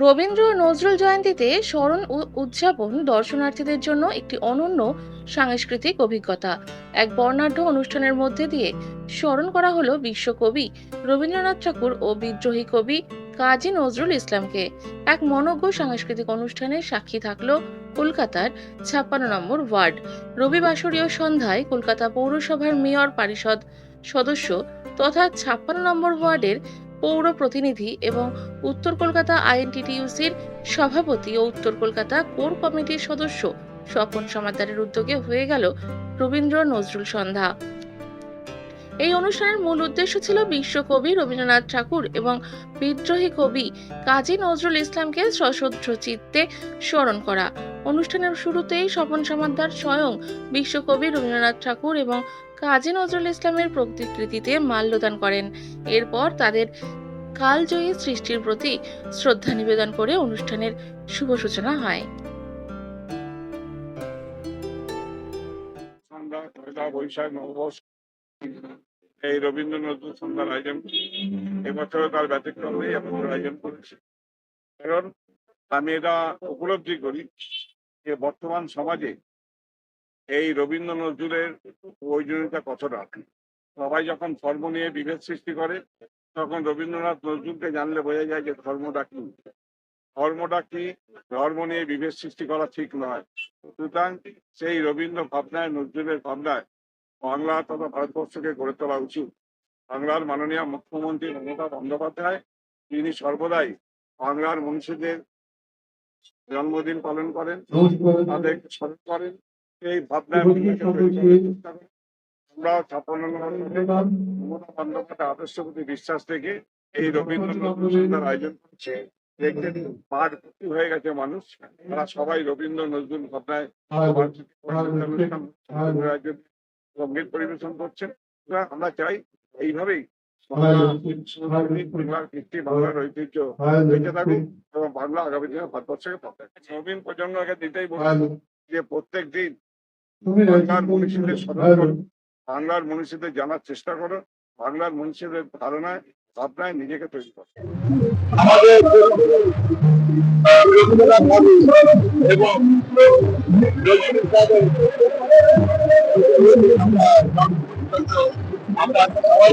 নবমীতে স্মরণ ও উদযাপন দর্শনার্থীদের জন্য একটি অনন্য সাংস্কৃতিক অভিজ্ঞতা। এক বর্ণাঢ্য অনুষ্ঠানের মধ্যে দিয়ে স্মরণ করা হলো বিশ্বকবি রবীন্দ্রনাথ ঠাকুর ও বিদ্রোহী কবি কাজী নজরুল ইসলামকে। এক মনজ্ঞ সাংস্কৃতিক অনুষ্ঠানে সাক্ষী থাকল কলকাতার ছাপ্পান্ন নম্বর ওয়ার্ড। রবিবাসরীয় সন্ধ্যায় কলকাতা পৌরসভার মেয়র পরিষদ সদস্য তথা ছাপ্পান্ন নম্বর ওয়ার্ডের পৌর প্রতিনিধি এবং উত্তর কলকাতা আইএনটিটিইউসির সভাপতি ও উত্তর কলকাতা কোর কমিটির সদস্য। স্বপন সমাদ্দারের উদ্যোগে হয়ে গেল রবীন্দ্র নজরুল সন্ধ্যা। এই অনুষ্ঠানের মূল উদ্দেশ্য ছিল বিশ্বকবি রবীন্দ্রনাথ ঠাকুর এবং বিদ্রোহী কবি কাজী নজরুল ইসলামকে সশ্রদ্ধ চিত্তে স্মরণ করা। অনুষ্ঠানের শুরুতেই স্বপন সমাদ্দার স্বয়ং বিশ্বকবি রবীন্দ্রনাথ ঠাকুর এবং কাজী নজরুল ইসলামের প্রতিকৃতিতে মাল্যদান করেন। এরপর তাদের কালজয়ী সৃষ্টির প্রতি শ্রদ্ধা নিবেদন করে অনুষ্ঠানের শুভ সূচনা হয়। বৈশাখ, নববর্ষ এই রবীন্দ্র নজরুল সন্ধ্যার আয়োজন এবছরও তার ব্যতিক্রম নেই এবছর আয়োজন করেছি। কারণ আমি এটা উপলব্ধি করি যে বর্তমান সমাজে এই রবীন্দ্র নজরুলের প্রয়োজনীয়তা কতটা? সবাই যখন ধর্ম নিয়ে বিভেদ সৃষ্টি করে তখন রবীন্দ্রনাথ নজরুলকে জানলে বোঝা যায় যে ধর্মটা কি। ধর্মটা কি? ধর্ম নিয়ে বিভেদ সৃষ্টি করা ঠিক নয়। সুতরাং সেই রবীন্দ্র ভাবনায় নজরুলের ভাবনায় বাংলা তথা ভারতবর্ষকে গড়ে তোলা উচিত। বাংলার মাননীয় মুখ্যমন্ত্রী মমতা বন্দ্যোপাধ্যায় তিনি সর্বদাই বাংলার মনীষীদের জন্মদিন পালন করেন। তাদের স্মরণ করেন। এই করেন। আমরা বন্দ্যোপাধ্যায় আদর্শের প্রতি বিশ্বাস থেকে এই রবীন্দ্র নজরুল আয়োজন করছে। দেখবেন মাঠ ভর্তি হয়ে গেছে মানুষ। তারা সবাই রবীন্দ্র নজরুল ভাবনায় সংগীত পরিবেশন করছেন আমরা চাই এইভাবেই বাংলা বাংলার ঐতিহ্য বেঁচে থাকুক এবং বাংলা আগামী দিনে ভারতবর্ষকে নবীন প্রজন্মকে দিতেই বলব যে প্রত্যেক দিন বাংলার মনীষীদের স্মরণ করো বাংলার মনীষীদের জানার চেষ্টা করো। বাংলার মনীষীদের ধারণায় ভাবনায় নিজেকে তৈরি করো। আমাদের এবং আমরা সবাই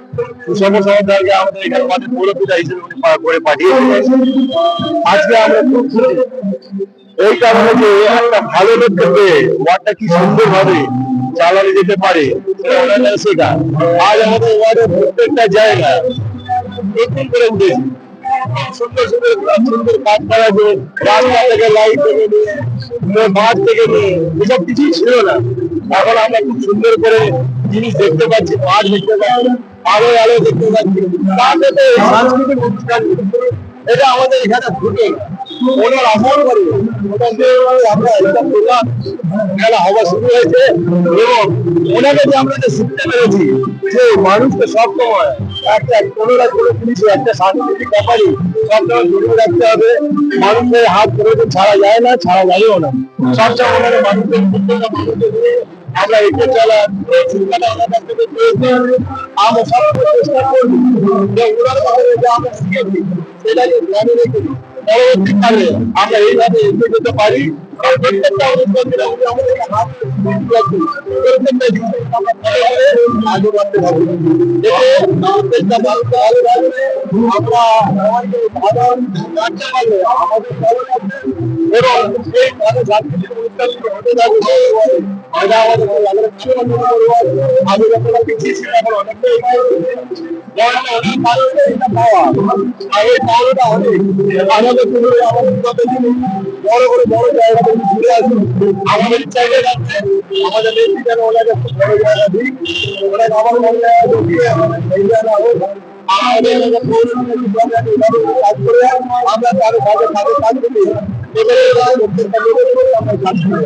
চালানো যেতে পারে, সেটা আজ আমাদের ওয়ার্ডের প্রত্যেকটা জায়গা নতুন করে উঠেছে। সুন্দর সুন্দর সুন্দর কাজ করা রাস্তা থেকে লাইট মাঠ থেকে নিয়ে, এসব কিছুই ছিল না। এখন আমরা খুব সুন্দর করে জিনিস দেখতে পাচ্ছি, মাঠ দেখতে পাচ্ছি। আলো আলো দেখতে পাচ্ছি। সাংস্কৃতিক অনুষ্ঠান এটা আমাদের এখানে করে। আমরা শিখতে পেরেছি যে মানুষকে সবসময় একটা একটা ব্যাপারই সবসময় রাখতে হবে। মানুষের হাত ধরে ছাড়া যায় না, ছাড়া যায়ও না। সবসময় মানুষের আমরা এগিয়ে চলা এই চিন্তাটা ওনার কাছ থেকে পেয়েছি আমরা চেষ্টা করব যে আমরা সেটাকে পরবর্তীকালে আমরা এইভাবে এগিয়ে যেতে পারি প্রত্যেকটা ভালো আমাদের লাগবে এবং মানে এটা আমাদের ভালো লাগে অনেক ভালো এটা আমাদের বড় বড় বড় জায়গাতে ঘুরে আসুন আমাদের চাইলে আমাদের নেত্রী যেন ওনাকে বড় জায়গা দিই ওনাকে আমার বড় জায়গা আমাদের আমরা তার এবারে প্রত্যেকটা লোকের আমরা কাজ করে